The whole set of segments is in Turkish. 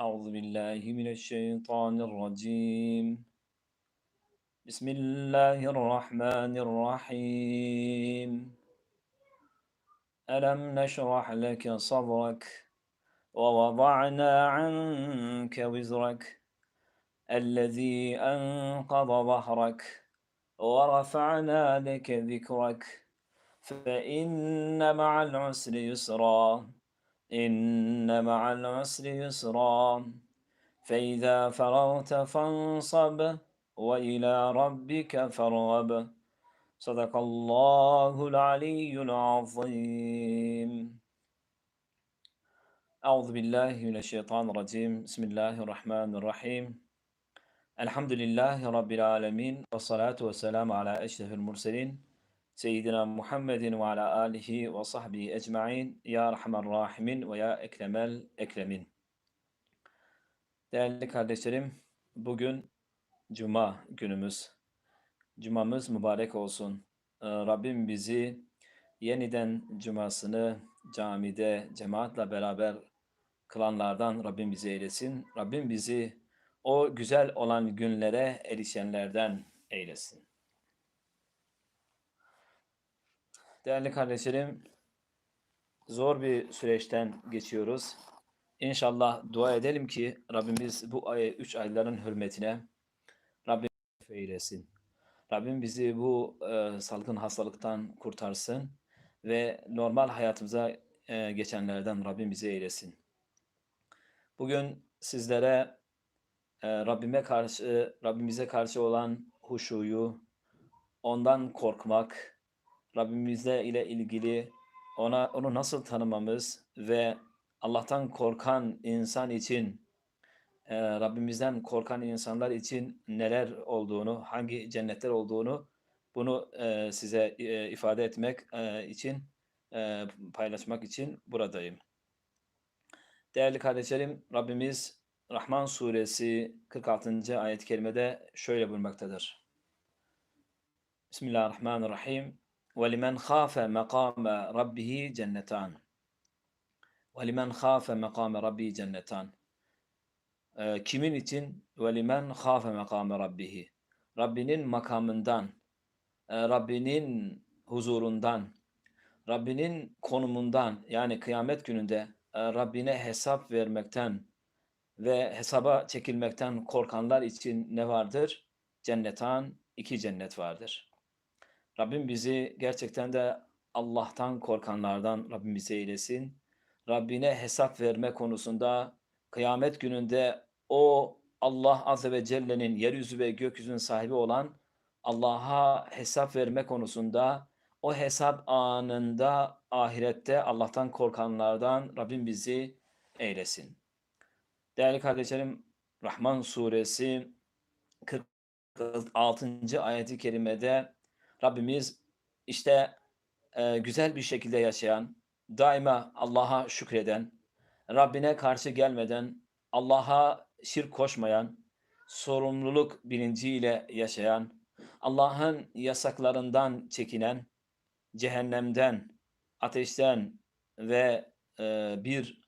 أعوذ بالله من الشيطان الرجيم. بسم الله الرحمن الرحيم. ألم نشرح لك صدرك ووضعنا عنك وزرك الذي أنقض ظهرك ورفعنا لك ذكرك فإن مع العسر يسرا. إن مع العسر يسرا. فإذا فرغت فانصب وإلى ربك فارغب. صدق الله العلي العظيم. أعوذ بالله من الشيطان الرجيم. بسم الله الرحمن الرحيم. الحمد لله رب العالمين والصلاة والسلام على أشرف المرسلين Seyyidina Muhammedin ve ala alihi ve sahbihi ecmain. Ya Rahman Rahimin ve ya Eklemel Eklemin. Değerli kardeşlerim, bugün Cuma günümüz. Cumamız mübarek olsun. Ee, Rabbim bizi yeniden cumasını camide cemaatle beraber kılanlardan Rabbim bizi eylesin. Rabbim bizi o güzel olan günlere erişenlerden eylesin. Değerli kardeşlerim, zor bir süreçten geçiyoruz. İnşallah dua edelim ki Rabbimiz bu ay, üç ayların hürmetine Rabbim eylesin. Rabbim bizi bu e, salgın hastalıktan kurtarsın ve normal hayatımıza e, geçenlerden Rabbim bizi eylesin. Bugün sizlere e, Rabbime karşı, Rabbimize karşı olan huşuyu, ondan korkmak, Rabbimizle ile ilgili ona onu nasıl tanımamız ve Allah'tan korkan insan için e, Rabbimizden korkan insanlar için neler olduğunu, hangi cennetler olduğunu bunu e, size e, ifade etmek için paylaşmak için buradayım. Değerli kardeşlerim, Rabbimiz Rahman suresi 46. ayet-i kerimede şöyle buyurmaktadır. Bismillahirrahmanirrahim. وَلِمَنْ خَافَ مَقَامَ رَبِّهِ cennetan. وَلِمَنْ خَافَ مَقَامَ رَبِّهِ cennetan. Ee, kimin için? وَلِمَنْ خَافَ مَقَامَ رَبِّهِ Rabbinin makamından, e, Rabbinin huzurundan, Rabbinin konumundan yani kıyamet gününde e, Rabbine hesap vermekten ve hesaba çekilmekten korkanlar için ne vardır? Cennetan, iki cennet vardır. Rabbim bizi gerçekten de Allah'tan korkanlardan Rabbim bizi eylesin. Rabbine hesap verme konusunda kıyamet gününde o Allah Azze ve Celle'nin yeryüzü ve gökyüzünün sahibi olan Allah'a hesap verme konusunda o hesap anında ahirette Allah'tan korkanlardan Rabbim bizi eylesin. Değerli kardeşlerim Rahman suresi 46. ayeti kerimede Rabbimiz işte e, güzel bir şekilde yaşayan, daima Allah'a şükreden, Rabbine karşı gelmeden, Allah'a şirk koşmayan, sorumluluk bilinciyle yaşayan, Allah'ın yasaklarından çekinen, cehennemden, ateşten ve e, bir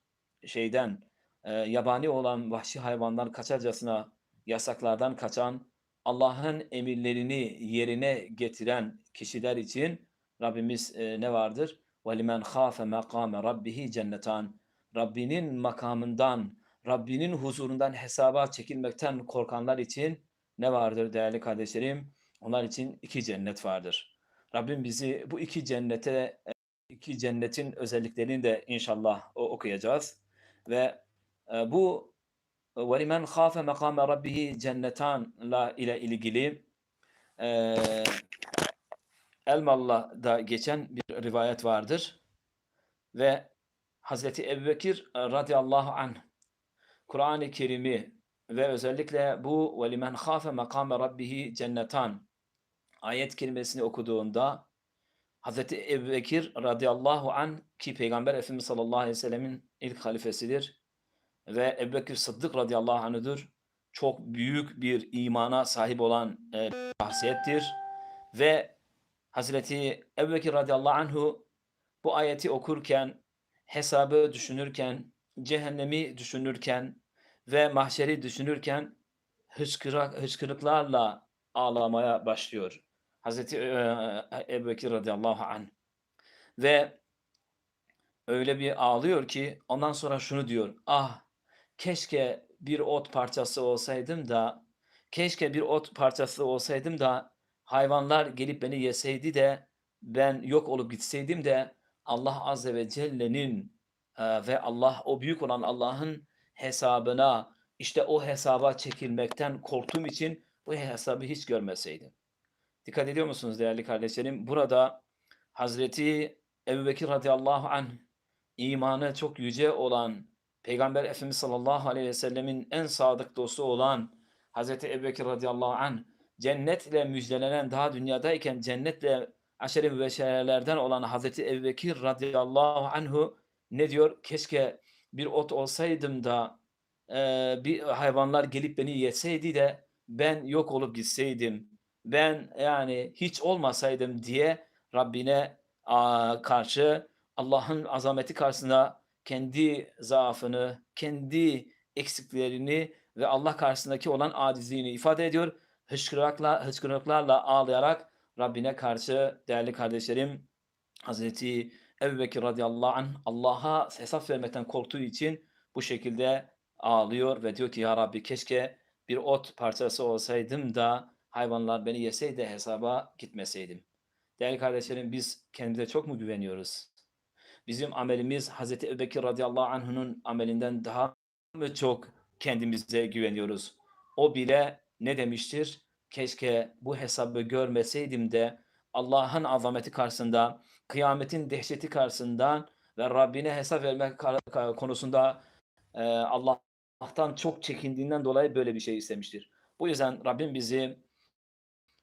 şeyden, e, yabani olan vahşi hayvanlar kaçarcasına yasaklardan kaçan, Allah'ın emirlerini yerine getiren kişiler için Rabbimiz e, ne vardır? وَلِمَنْ خَافَ مَقَامَ رَبِّهِ cennetan. Rabbinin makamından, Rabbinin huzurundan hesaba çekilmekten korkanlar için ne vardır değerli kardeşlerim? Onlar için iki cennet vardır. Rabbim bizi bu iki cennete, e, iki cennetin özelliklerini de inşallah okuyacağız. Ve e, bu وَلِمَنْ خَافَ مَقَامَ رَبِّهِ cennetanla ile ilgili e, Elmalı'da geçen bir rivayet vardır. Ve Hazreti Ebubekir radıyallahu anh Kur'an-ı Kerim'i ve özellikle bu وَلِمَنْ خَافَ مَقَامَ رَبِّهِ cennetan ayet kelimesini okuduğunda Hazreti Ebubekir radıyallahu anh ki Peygamber Efendimiz sallallahu aleyhi ve sellemin ilk halifesidir ve Ebubekir Sıddık radıyallahu anh'ıdır. Çok büyük bir imana sahip olan e, şahsiyettir ve Hazreti Ebubekir radıyallahu anhu bu ayeti okurken, hesabı düşünürken, cehennemi düşünürken ve mahşeri düşünürken hıçkırak, hıçkırıklarla ağlamaya başlıyor. Hazreti eee, Ebu Bekir radıyallahu anh. Ve öyle bir ağlıyor ki ondan sonra şunu diyor. Ah keşke bir ot parçası olsaydım da keşke bir ot parçası olsaydım da hayvanlar gelip beni yeseydi de ben yok olup gitseydim de Allah Azze ve Celle'nin eee, ve Allah o büyük olan Allah'ın hesabına işte o hesaba çekilmekten korktuğum için bu hesabı hiç görmeseydim. Dikkat ediyor musunuz değerli kardeşlerim? Burada Hazreti Ebubekir radıyallahu anh imanı çok yüce olan Peygamber Efendimiz sallallahu aleyhi ve sellemin en sadık dostu olan Hazreti Ebubekir radıyallahu anh cennetle müjdelenen daha dünyadayken cennetle aşere mübeşşerelerden olan Hazreti Ebubekir radıyallahu anhu ne diyor? Keşke bir ot olsaydım da eee, bir hayvanlar gelip beni yeseydi de ben yok olup gitseydim. Ben yani hiç olmasaydım diye Rabbine aaa, karşı Allah'ın azameti karşısında kendi zaafını, kendi eksiklerini ve Allah karşısındaki olan acizliğini ifade ediyor. Hıçkırıkla, hıçkırıklarla ağlayarak Rabbine karşı değerli kardeşlerim Hazreti Ebubekir radıyallahu anh Allah'a hesap vermekten korktuğu için bu şekilde ağlıyor ve diyor ki ya Rabbi keşke bir ot parçası olsaydım da hayvanlar beni yeseydi hesaba gitmeseydim. Değerli kardeşlerim biz kendimize çok mu güveniyoruz? Bizim amelimiz Hazreti Ebubekir radıyallahu anh'ın amelinden daha mı çok kendimize güveniyoruz? O bile ne demiştir? Keşke bu hesabı görmeseydim de Allah'ın azameti karşısında, kıyametin dehşeti karşısında ve Rabbine hesap vermek konusunda e, Allah'tan çok çekindiğinden dolayı böyle bir şey istemiştir. Bu yüzden Rabbim bizi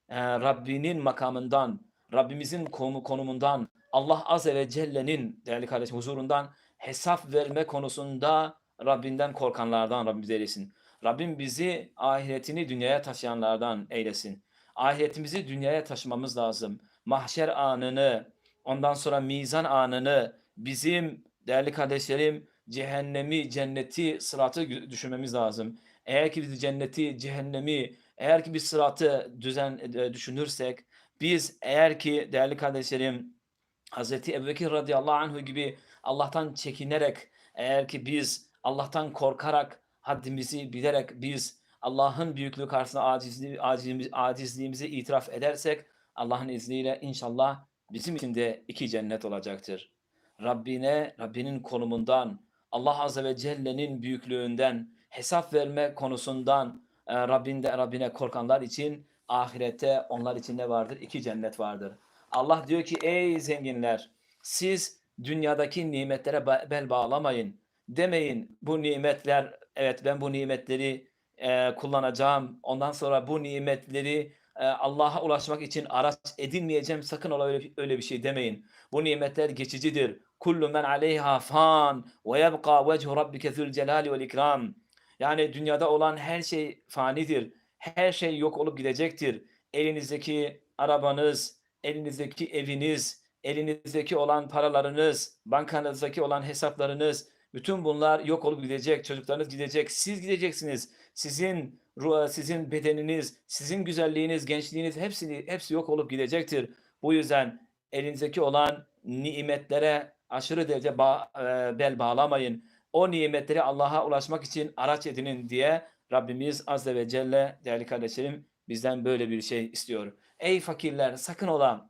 e, Rabbinin makamından, Rabbimizin konu, konumundan, Allah Azze ve Celle'nin değerli kardeşim huzurundan hesap verme konusunda Rabbinden korkanlardan Rabbim bizi eylesin. Rabbim bizi ahiretini dünyaya taşıyanlardan eylesin. Ahiretimizi dünyaya taşımamız lazım. Mahşer anını, ondan sonra mizan anını bizim değerli kardeşlerim cehennemi, cenneti, sıratı düşünmemiz lazım. Eğer ki biz cenneti, cehennemi, eğer ki biz sıratı düzen e, düşünürsek, biz eğer ki değerli kardeşlerim Hazreti Ebubekir radıyallahu anhu gibi Allah'tan çekinerek eğer ki biz Allah'tan korkarak haddimizi bilerek biz Allah'ın büyüklüğü karşısında acizliği, acizliğimizi, acizliğimizi itiraf edersek Allah'ın izniyle inşallah bizim için de iki cennet olacaktır. Rabbine, Rabbinin konumundan, Allah Azze ve Celle'nin büyüklüğünden, hesap verme konusundan e, Rabbinde, Rabbine korkanlar için ahirette onlar için ne vardır? İki cennet vardır. Allah diyor ki ey zenginler siz dünyadaki nimetlere bel bağlamayın. Demeyin bu nimetler evet ben bu nimetleri e, kullanacağım. Ondan sonra bu nimetleri e, Allah'a ulaşmak için araç edinmeyeceğim. Sakın ola öyle, öyle bir şey demeyin. Bu nimetler geçicidir. Kullu men aleyha fan ve yebqa vechu rabbike zul celali vel ikram. Yani dünyada olan her şey fanidir. Her şey yok olup gidecektir. Elinizdeki arabanız, elinizdeki eviniz, elinizdeki olan paralarınız, bankanızdaki olan hesaplarınız, bütün bunlar yok olup gidecek. Çocuklarınız gidecek. Siz gideceksiniz. Sizin ruh, sizin bedeniniz, sizin güzelliğiniz, gençliğiniz hepsi hepsi yok olup gidecektir. Bu yüzden elinizdeki olan nimetlere aşırı derece ba- e, bel bağlamayın. O nimetleri Allah'a ulaşmak için araç edinin diye Rabbimiz Azze ve Celle değerli kardeşlerim bizden böyle bir şey istiyor. Ey fakirler sakın ola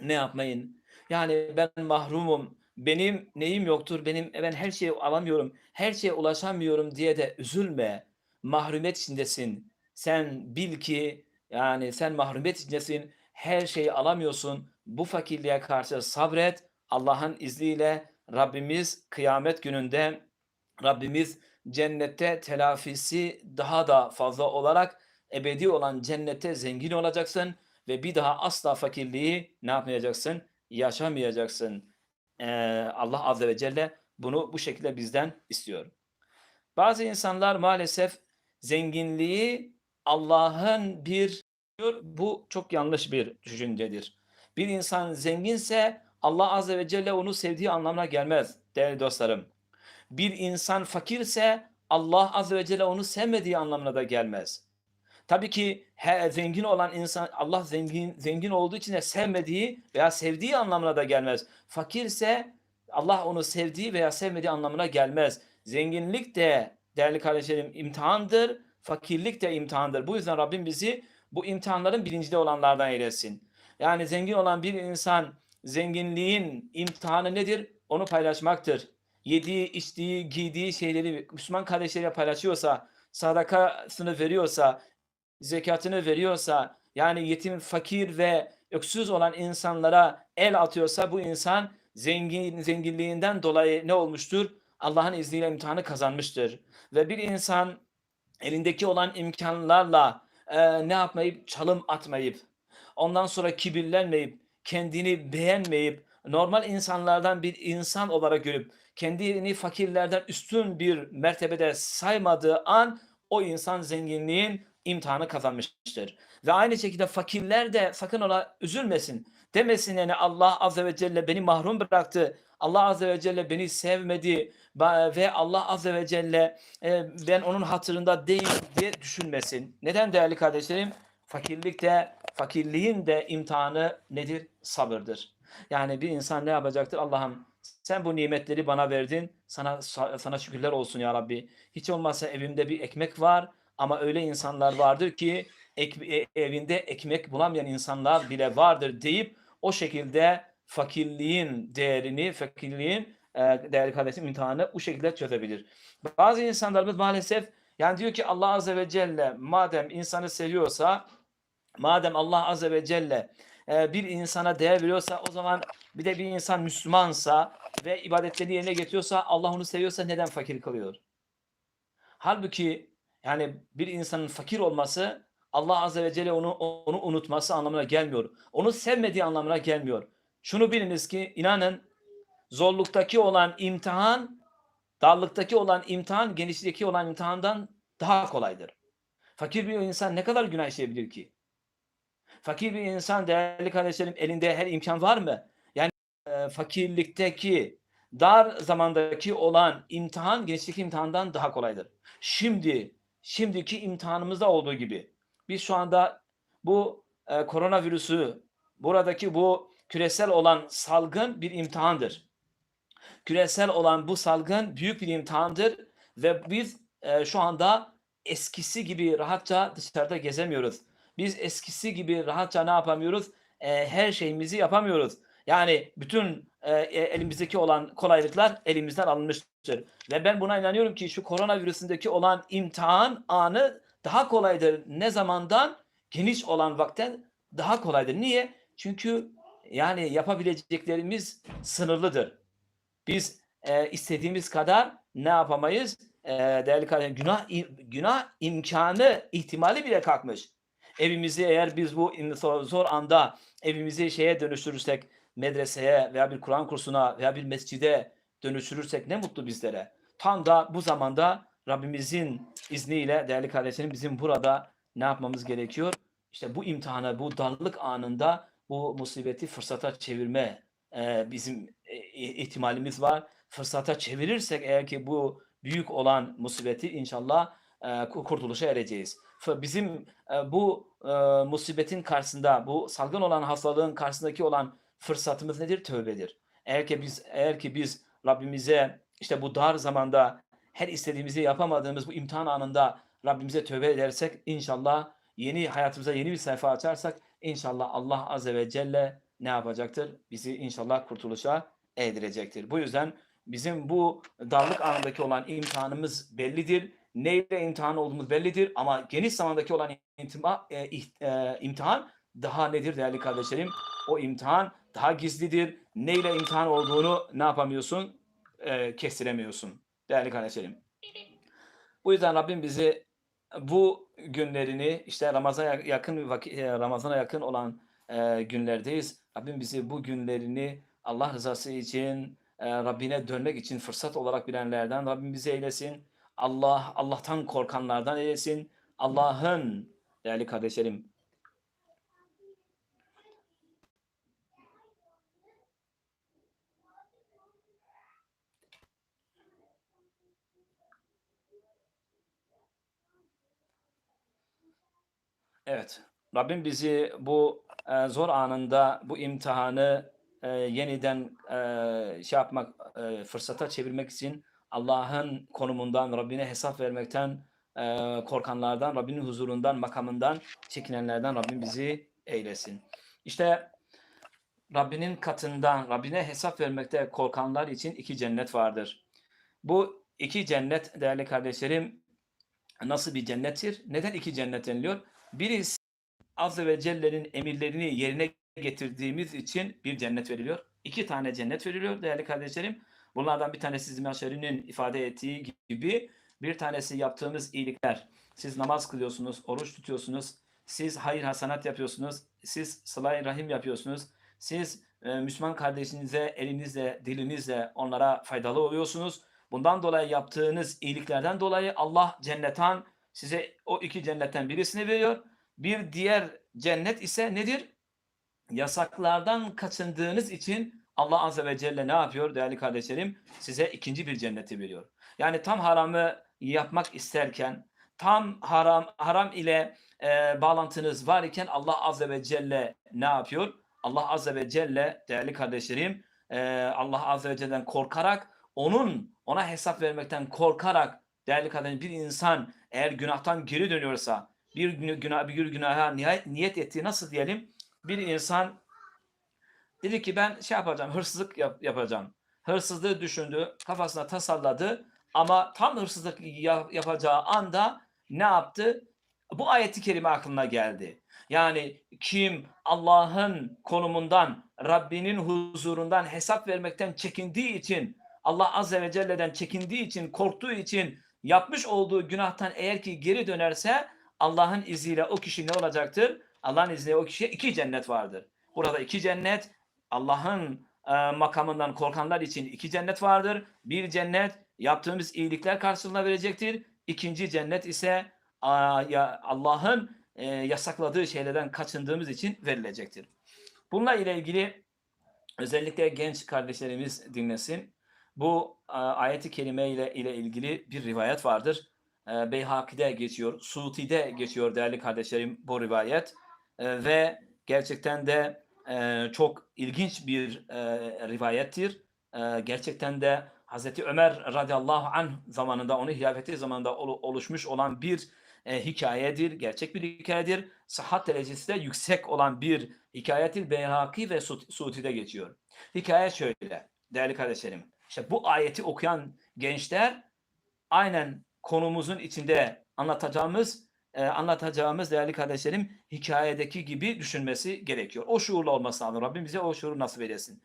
ne yapmayın? Yani ben mahrumum. Benim neyim yoktur? Benim ben her şeyi alamıyorum. Her şeye ulaşamıyorum diye de üzülme. Mahrumiyet içindesin. Sen bil ki yani sen mahrumiyet içindesin. Her şeyi alamıyorsun. Bu fakirliğe karşı sabret. Allah'ın izniyle Rabbimiz kıyamet gününde Rabbimiz cennette telafisi daha da fazla olarak ebedi olan cennette zengin olacaksın ve bir daha asla fakirliği ne yapmayacaksın? Yaşamayacaksın. Ee, Allah Azze ve Celle bunu bu şekilde bizden istiyor. Bazı insanlar maalesef zenginliği Allah'ın bir bu çok yanlış bir düşüncedir. Bir insan zenginse Allah Azze ve Celle onu sevdiği anlamına gelmez değerli dostlarım. Bir insan fakirse Allah azze ve celle onu sevmediği anlamına da gelmez. Tabii ki he, zengin olan insan Allah zengin zengin olduğu için de sevmediği veya sevdiği anlamına da gelmez. Fakirse Allah onu sevdiği veya sevmediği anlamına gelmez. Zenginlik de değerli kardeşlerim imtihandır. Fakirlik de imtihandır. Bu yüzden Rabbim bizi bu imtihanların bilincinde olanlardan eylesin. Yani zengin olan bir insan zenginliğin imtihanı nedir? Onu paylaşmaktır. Yediği, içtiği, giydiği şeyleri Müslüman kardeşleriyle paylaşıyorsa, sadakasını veriyorsa, zekatını veriyorsa, yani yetim, fakir ve öksüz olan insanlara el atıyorsa bu insan zengin zenginliğinden dolayı ne olmuştur? Allah'ın izniyle imtihanı kazanmıştır. Ve bir insan elindeki olan imkanlarla e, ne yapmayıp çalım atmayıp ondan sonra kibirlenmeyip kendini beğenmeyip normal insanlardan bir insan olarak görüp kendini fakirlerden üstün bir mertebede saymadığı an o insan zenginliğin imtihanı kazanmıştır. Ve aynı şekilde fakirler de sakın ola üzülmesin. Demesin yani Allah Azze ve Celle beni mahrum bıraktı. Allah Azze ve Celle beni sevmedi ve Allah Azze ve Celle e, ben onun hatırında değil diye düşünmesin. Neden değerli kardeşlerim? Fakirlik de, fakirliğin de imtihanı nedir? Sabırdır. Yani bir insan ne yapacaktır? Allah'ım sen bu nimetleri bana verdin. Sana sana şükürler olsun ya Rabbi. Hiç olmazsa evimde bir ekmek var ama öyle insanlar vardır ki ek, e, evinde ekmek bulamayan insanlar bile vardır deyip o şekilde fakirliğin değerini, fakirliğin e, değerli kardeşim imtihanı bu şekilde çözebilir. Bazı insanlarımız maalesef yani diyor ki Allah Azze ve Celle madem insanı seviyorsa, madem Allah Azze ve Celle e, bir insana değer veriyorsa o zaman bir de bir insan Müslümansa ve ibadetlerini yerine getiriyorsa Allah onu seviyorsa neden fakir kılıyor? Halbuki yani bir insanın fakir olması Allah Azze ve Celle onu, onu unutması anlamına gelmiyor. Onu sevmediği anlamına gelmiyor. Şunu biliniz ki inanın zorluktaki olan imtihan, darlıktaki olan imtihan, genişlikteki olan imtihandan daha kolaydır. Fakir bir insan ne kadar günah işleyebilir ki? Fakir bir insan değerli kardeşlerim elinde her imkan var mı? Yani e, fakirlikteki, dar zamandaki olan imtihan gençlik imtihandan daha kolaydır. Şimdi, şimdiki imtihanımızda olduğu gibi biz şu anda bu e, koronavirüsü, buradaki bu küresel olan salgın bir imtihandır. Küresel olan bu salgın büyük bir imtihandır ve biz e, şu anda eskisi gibi rahatça dışarıda gezemiyoruz. Biz eskisi gibi rahatça ne yapamıyoruz? E, her şeyimizi yapamıyoruz. Yani bütün e, e, elimizdeki olan kolaylıklar elimizden alınmıştır. Ve ben buna inanıyorum ki şu koronavirüsündeki olan imtihan anı daha kolaydır. Ne zamandan? Geniş olan vakten daha kolaydır. Niye? Çünkü yani yapabileceklerimiz sınırlıdır. Biz e, istediğimiz kadar ne yapamayız? E, değerli kardeşim günah günah imkanı ihtimali bile kalkmış. Evimizi eğer biz bu zor anda evimizi şeye dönüştürürsek medreseye veya bir Kur'an kursuna veya bir mescide dönüştürürsek ne mutlu bizlere. Tam da bu zamanda Rabbimizin izniyle değerli kardeşlerim bizim burada ne yapmamız gerekiyor? İşte bu imtihanı, bu darlık anında bu musibeti fırsata çevirme e, bizim e, ihtimalimiz var. Fırsata çevirirsek eğer ki bu büyük olan musibeti inşallah e, kurtuluşa ereceğiz. Bizim e, bu e, musibetin karşısında, bu salgın olan hastalığın karşısındaki olan fırsatımız nedir? Tövbedir. Eğer ki biz eğer ki biz Rabbimize işte bu dar zamanda her istediğimizi yapamadığımız bu imtihan anında Rabbimize tövbe edersek inşallah yeni hayatımıza yeni bir sayfa açarsak inşallah Allah azze ve celle ne yapacaktır? Bizi inşallah kurtuluşa erdirecektir. Bu yüzden bizim bu darlık anındaki olan imtihanımız bellidir. Neyle imtihan olduğumuz bellidir ama geniş zamandaki olan imtihan, e, e, imtihan daha nedir değerli kardeşlerim? O imtihan daha gizlidir. Neyle imtihan olduğunu ne yapamıyorsun? E, kestiremiyorsun değerli kardeşlerim. Bu yüzden Rabbim bizi bu günlerini işte Ramazan'a yakın Ramazan'a yakın olan e, günlerdeyiz. Rabbim bizi bu günlerini Allah rızası için e, Rabbine dönmek için fırsat olarak bilenlerden Rabbim bizi eylesin. Allah Allah'tan korkanlardan eylesin. Allah'ın değerli kardeşlerim Evet. Rabbim bizi bu e, zor anında bu imtihanı e, yeniden e, şey yapmak, e, fırsata çevirmek için Allah'ın konumundan, Rabbine hesap vermekten e, korkanlardan, Rabbinin huzurundan, makamından çekinenlerden Rabbim bizi eylesin. İşte Rabbinin katından, Rabbine hesap vermekte korkanlar için iki cennet vardır. Bu iki cennet değerli kardeşlerim nasıl bir cennettir? Neden iki cennet deniliyor? Birisi Azze ve Celle'nin emirlerini yerine getirdiğimiz için bir cennet veriliyor. İki tane cennet veriliyor değerli kardeşlerim. Bunlardan bir tanesi Zimyaşeri'nin ifade ettiği gibi bir tanesi yaptığımız iyilikler. Siz namaz kılıyorsunuz, oruç tutuyorsunuz, siz hayır hasanat yapıyorsunuz, siz sıla rahim yapıyorsunuz, siz e, Müslüman kardeşinize elinizle, dilinizle onlara faydalı oluyorsunuz. Bundan dolayı yaptığınız iyiliklerden dolayı Allah cennetan size o iki cennetten birisini veriyor. Bir diğer cennet ise nedir? Yasaklardan kaçındığınız için Allah Azze ve Celle ne yapıyor değerli kardeşlerim? Size ikinci bir cenneti veriyor. Yani tam haramı yapmak isterken, tam haram haram ile e, bağlantınız var iken Allah Azze ve Celle ne yapıyor? Allah Azze ve Celle değerli kardeşlerim e, Allah Azze ve Celle'den korkarak onun ona hesap vermekten korkarak değerli kardeşlerim bir insan eğer günahtan geri dönüyorsa bir günah bir günaha niyet, niyet ettiği nasıl diyelim bir insan dedi ki ben şey yapacağım hırsızlık yap, yapacağım. Hırsızlığı düşündü kafasına tasalladı ama tam hırsızlık yap, yapacağı anda ne yaptı? Bu ayeti kerime aklına geldi. Yani kim Allah'ın konumundan, Rabbinin huzurundan hesap vermekten çekindiği için, Allah Azze ve Celle'den çekindiği için, korktuğu için yapmış olduğu günahtan eğer ki geri dönerse Allah'ın izniyle o kişi ne olacaktır? Allah'ın izniyle o kişiye iki cennet vardır. Burada iki cennet Allah'ın e, makamından korkanlar için iki cennet vardır. Bir cennet yaptığımız iyilikler karşılığında verecektir. İkinci cennet ise Allah'ın e, yasakladığı şeylerden kaçındığımız için verilecektir. Bununla ile ilgili özellikle genç kardeşlerimiz dinlesin. Bu e, ayeti kerime ile, ile ilgili bir rivayet vardır. E, Beyhaki'de geçiyor, Suuti'de geçiyor değerli kardeşlerim bu rivayet. E, ve gerçekten de çok ilginç bir rivayettir. Gerçekten de Hazreti Ömer radıyallahu anh zamanında, onu hilafeti zamanında oluşmuş olan bir hikayedir, gerçek bir hikayedir. Sıhhat derecesi de yüksek olan bir hikayetir. Beyhaki ve Suuti'de geçiyor. Hikaye şöyle, değerli kardeşlerim. İşte bu ayeti okuyan gençler aynen konumuzun içinde anlatacağımız e, anlatacağımız değerli kardeşlerim hikayedeki gibi düşünmesi gerekiyor. O şuurlu olması lazım. Rabbim bize o şuuru nasip eylesin.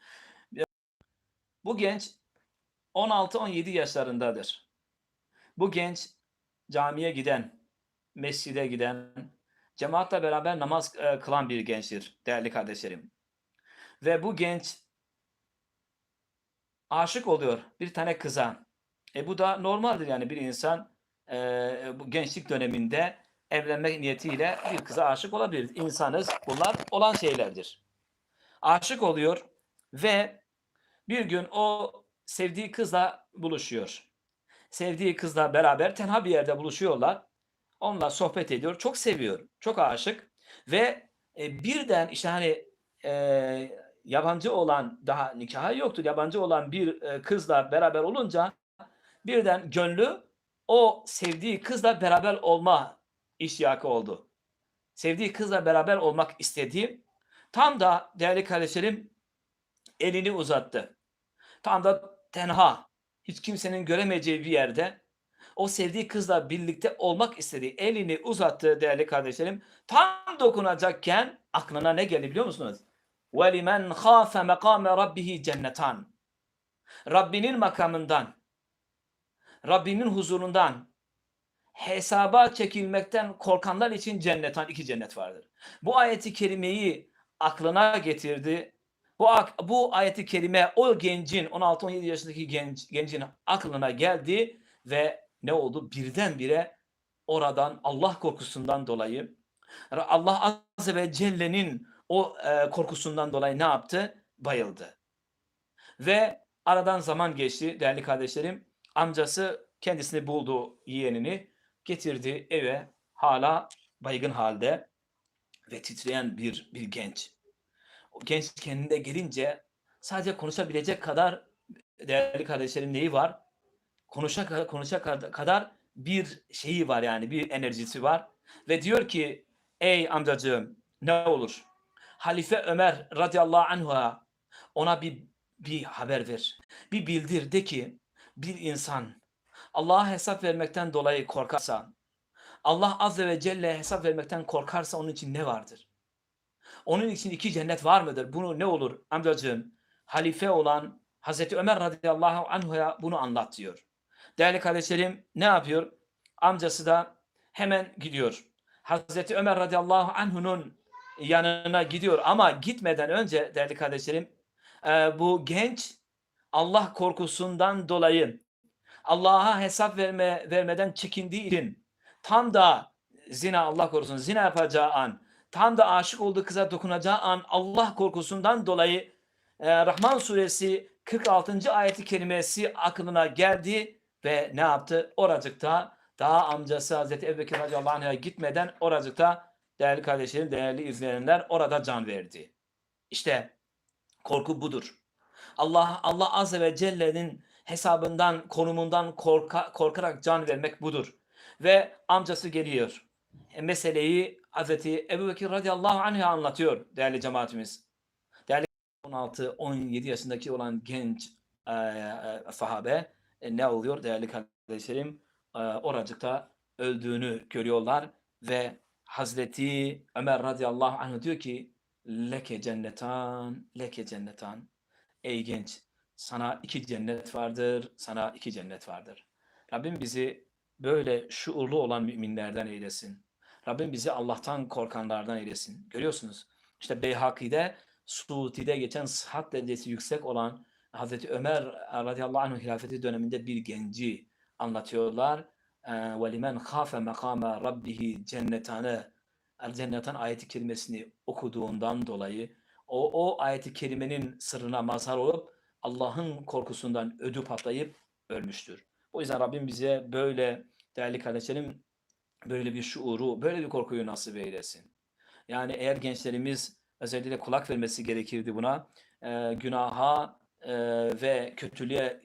Bu genç 16-17 yaşlarındadır. Bu genç camiye giden, mescide giden, cemaatle beraber namaz e, kılan bir gençtir değerli kardeşlerim. Ve bu genç aşık oluyor bir tane kıza. E bu da normaldir yani bir insan e, bu gençlik döneminde evlenmek niyetiyle bir kıza aşık olabilir. İnsanız bunlar olan şeylerdir. Aşık oluyor ve bir gün o sevdiği kızla buluşuyor. Sevdiği kızla beraber tenha bir yerde buluşuyorlar. Onunla sohbet ediyor. Çok seviyor. Çok aşık. Ve e, birden işte hani e, yabancı olan daha nikahı yoktur. Yabancı olan bir e, kızla beraber olunca birden gönlü o sevdiği kızla beraber olma iştiyakı oldu. Sevdiği kızla beraber olmak istediği tam da değerli kardeşlerim elini uzattı. Tam da tenha, hiç kimsenin göremeyeceği bir yerde o sevdiği kızla birlikte olmak istediği elini uzattı değerli kardeşlerim. Tam dokunacakken aklına ne geldi biliyor musunuz? Ve limen khâfe mekâme rabbihi cennetan. Rabbinin makamından, Rabbinin huzurundan, hesaba çekilmekten korkanlar için cennetan iki cennet vardır. Bu ayeti kerimeyi aklına getirdi. Bu, bu ayeti kerime o gencin 16-17 yaşındaki genç, gencin aklına geldi ve ne oldu? Birdenbire oradan Allah korkusundan dolayı Allah Azze ve Celle'nin o e, korkusundan dolayı ne yaptı? Bayıldı. Ve aradan zaman geçti değerli kardeşlerim. Amcası kendisini buldu yeğenini getirdi eve hala baygın halde. ve titreyen bir bir genç. O genç kendine gelince sadece konuşabilecek kadar değerli kardeşlerim neyi var? Konuşa konuşa kadar bir şeyi var yani bir enerjisi var ve diyor ki ey amcacığım ne olur Halife Ömer radıyallahu anhu'a ona bir bir haber ver. Bir bildir de ki bir insan Allah'a hesap vermekten dolayı korkarsa Allah azze ve celle hesap vermekten korkarsa onun için ne vardır? Onun için iki cennet var mıdır? Bunu ne olur amcacığım? Halife olan Hazreti Ömer radıyallahu anhu'ya bunu anlat diyor. Değerli kardeşlerim ne yapıyor? Amcası da hemen gidiyor. Hazreti Ömer radıyallahu anhu'nun yanına gidiyor ama gitmeden önce değerli kardeşlerim e, bu genç Allah korkusundan dolayı Allah'a hesap verme, vermeden çekindiği için tam da zina Allah korusun zina yapacağı an tam da aşık olduğu kıza dokunacağı an Allah korkusundan dolayı e, Rahman suresi 46. ayeti kelimesi aklına geldi ve ne yaptı? Oracıkta daha amcası Hazreti Ebubekir radıyallahu anh'a gitmeden oracıkta değerli kardeşlerim, değerli izleyenler orada can verdi. İşte korku budur. Allah Allah azze ve celle'nin hesabından, konumundan korka, korkarak can vermek budur. Ve amcası geliyor. E, meseleyi Hazreti Ebu Bekir radıyallahu anh'a anlatıyor değerli cemaatimiz. Değerli 16-17 yaşındaki olan genç e, e, sahabe e, ne oluyor değerli kardeşlerim? E, oracıkta öldüğünü görüyorlar ve Hazreti Ömer radıyallahu anh diyor ki leke cennetan, leke cennetan. Ey genç sana iki cennet vardır, sana iki cennet vardır. Rabbim bizi böyle şuurlu olan müminlerden eylesin. Rabbim bizi Allah'tan korkanlardan eylesin. Görüyorsunuz işte Beyhaki'de Suuti'de geçen sıhhat derecesi yüksek olan Hazreti Ömer radıyallahu anh hilafeti döneminde bir genci anlatıyorlar. وَلِمَنْ خَافَ مَقَامَ رَبِّهِ cennetane El Cennetan ayeti kelimesini okuduğundan dolayı o, o ayeti kerimenin sırrına mazhar olup Allah'ın korkusundan ödü patlayıp ölmüştür. O yüzden Rabbim bize böyle değerli kardeşlerim böyle bir şuuru, böyle bir korkuyu nasip eylesin. Yani eğer gençlerimiz özellikle kulak vermesi gerekirdi buna. E, günaha e, ve kötülüğe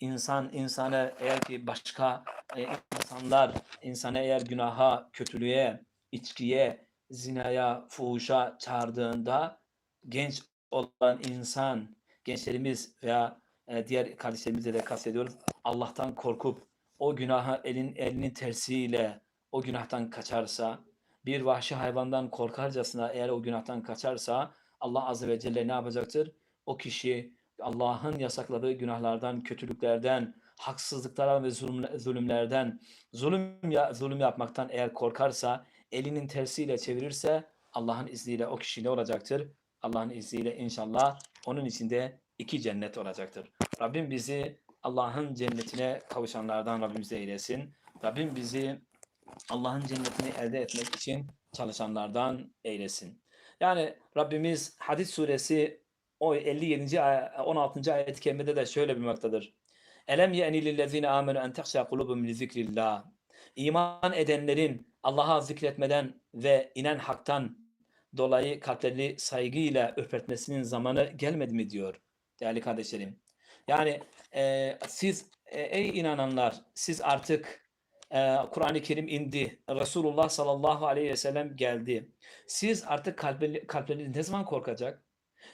insan insana eğer ki başka e, insanlar insana eğer günaha, kötülüğe, içkiye, zinaya, fuhuşa çağırdığında genç olan insan, gençlerimiz veya e, diğer kardeşlerimize de kastediyoruz. Allah'tan korkup o günaha elin elinin tersiyle o günahtan kaçarsa, bir vahşi hayvandan korkarcasına eğer o günahtan kaçarsa Allah azze ve celle ne yapacaktır? O kişi Allah'ın yasakladığı günahlardan, kötülüklerden, haksızlıklardan ve zulümlerden, zulüm zulüm yapmaktan eğer korkarsa, elinin tersiyle çevirirse Allah'ın izniyle o kişi ne olacaktır? Allah'ın izniyle inşallah onun içinde iki cennet olacaktır. Rabbim bizi Allah'ın cennetine kavuşanlardan Rabbimize eylesin. Rabbim bizi Allah'ın cennetini elde etmek için çalışanlardan eylesin. Yani Rabbimiz Hadis suresi o 57. 16. ayet-i de şöyle bilmektedir. Elem ye'ni lillezine amenu en tehşa kulubum li zikrillah. İman edenlerin Allah'a zikretmeden ve inen haktan dolayı kalplerini saygıyla ürpertmesinin zamanı gelmedi mi diyor değerli kardeşlerim. Yani e, siz e, ey inananlar siz artık e, Kur'an-ı Kerim indi. Resulullah sallallahu aleyhi ve sellem geldi. Siz artık kalpleri, kalpleriniz ne zaman korkacak?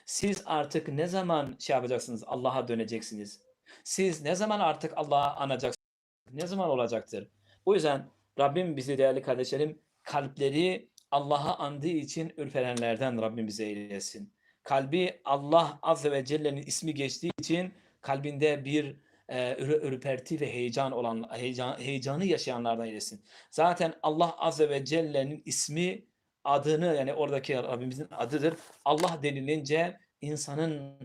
Siz artık ne zaman şey yapacaksınız? Allah'a döneceksiniz. Siz ne zaman artık Allah'a anacaksınız? Ne zaman olacaktır? O yüzden Rabbim bizi değerli kardeşlerim kalpleri Allah'a andığı için ürperenlerden Rabbim bize eylesin. Kalbi Allah Azze ve Celle'nin ismi geçtiği için kalbinde bir e, ürperti ve heyecan olan heyecan, heyecanı yaşayanlardan eylesin. Zaten Allah Azze ve Celle'nin ismi adını yani oradaki Rabbimizin adıdır. Allah denilince insanın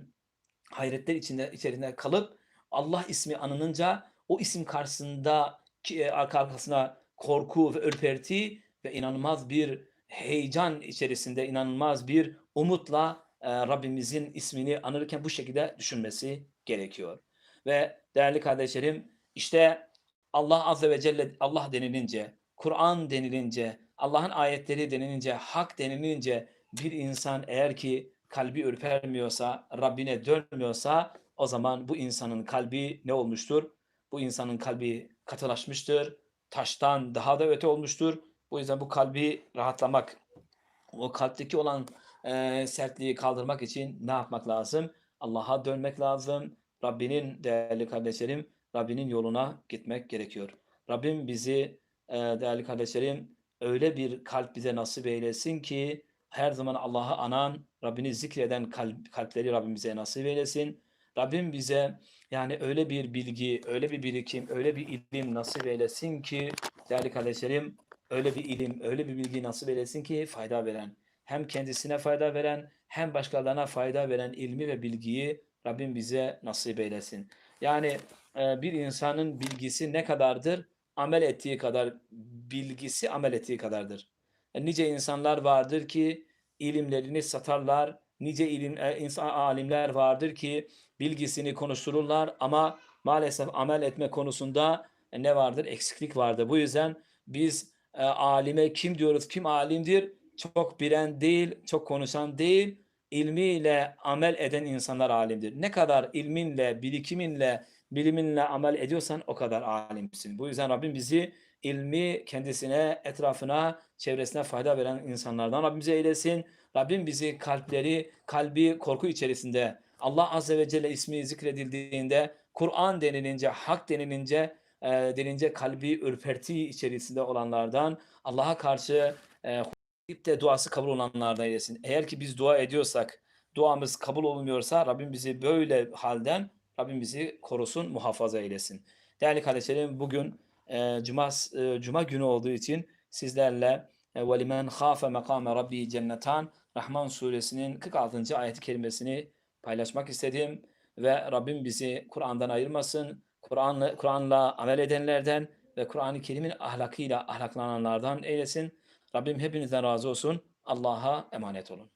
hayretler içinde içerisinde kalıp Allah ismi anınınca o isim karşısında ki, arka arkasına korku ve ürperti ve inanılmaz bir heyecan içerisinde inanılmaz bir umutla e, Rabbimizin ismini anırken bu şekilde düşünmesi gerekiyor. Ve değerli kardeşlerim işte Allah Azze ve Celle Allah denilince, Kur'an denilince, Allah'ın ayetleri denilince, hak denilince bir insan eğer ki kalbi ürpermiyorsa, Rabbine dönmüyorsa o zaman bu insanın kalbi ne olmuştur? Bu insanın kalbi katılaşmıştır. Taştan daha da öte olmuştur. Bu yüzden bu kalbi rahatlamak, o kalpteki olan eee, sertliği kaldırmak için ne yapmak lazım? Allah'a dönmek lazım. Rabbinin değerli kardeşlerim, Rabbinin yoluna gitmek gerekiyor. Rabbim bizi eee, değerli kardeşlerim öyle bir kalp bize nasip eylesin ki her zaman Allah'ı anan, Rabbini zikreden kalp, kalpleri Rabbim bize nasip eylesin. Rabbim bize yani öyle bir bilgi, öyle bir birikim, öyle bir ilim nasip eylesin ki değerli kardeşlerim öyle bir ilim, öyle bir bilgi nasip eylesin ki fayda veren, hem kendisine fayda veren hem başkalarına fayda veren ilmi ve bilgiyi Rabbim bize nasip eylesin. Yani bir insanın bilgisi ne kadardır? Amel ettiği kadar, bilgisi amel ettiği kadardır. E, Nice insanlar vardır ki ilimlerini satarlar. Nice ilim, e, insan, alimler vardır ki bilgisini konuştururlar ama maalesef amel etme konusunda e, ne vardır? Eksiklik vardır. Bu yüzden biz e, alime kim diyoruz, kim alimdir? Çok bilen değil, çok konuşan değil, ilmiyle amel eden insanlar alimdir. Ne kadar ilminle, birikiminle, biliminle amel ediyorsan o kadar alimsin. Bu yüzden Rabbim bizi ilmi kendisine, etrafına, çevresine fayda veren insanlardan Rabbimize eylesin. Rabbim bizi kalpleri, kalbi korku içerisinde Allah Azze ve Celle ismi zikredildiğinde, Kur'an denilince, hak denilince, e, denince kalbi ürperti içerisinde olanlardan, Allah'a karşı e, de duası kabul olanlardan eylesin. Eğer ki biz dua ediyorsak, duamız kabul olmuyorsa Rabbim bizi böyle halden Rabbim bizi korusun, muhafaza eylesin. Değerli kardeşlerim bugün e, Cuma, e, Cuma günü olduğu için sizlerle e, وَلِمَنْ خَافَ مَقَامَ رَبِّهِ cennetan Rahman suresinin 46. ayet-i kerimesini paylaşmak istedim ve Rabbim bizi Kur'an'dan ayırmasın. Kur'an'la Kur'an'la amel edenlerden ve Kur'an-ı Kerim'in ahlakıyla ahlaklananlardan eylesin. Rabbim hepinizden razı olsun. Allah'a emanet olun.